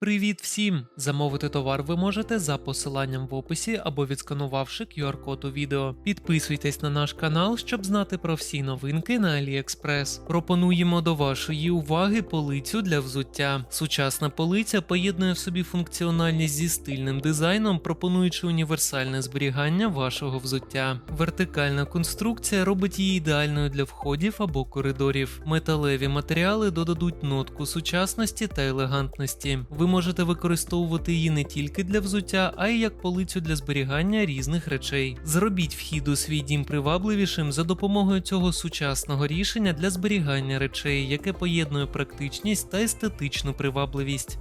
Привіт всім! Замовити товар ви можете за посиланням в описі або відсканувавши QR-код у відео. Підписуйтесь на наш канал, щоб знати про всі новинки на AliExpress. Пропонуємо до вашої уваги полицю для взуття. Сучасна полиця поєднує в собі функціональність зі стильним дизайном, пропонуючи універсальне зберігання вашого взуття. Вертикальна конструкція робить її ідеальною для входів або коридорів. Металеві матеріали додадуть нотку сучасності та елегантності. Ви можете використовувати її не тільки для взуття, а й як полицю для зберігання різних речей. Зробіть вхід у свій дім привабливішим за допомогою цього сучасного рішення для зберігання речей, яке поєднує практичність та естетичну привабливість.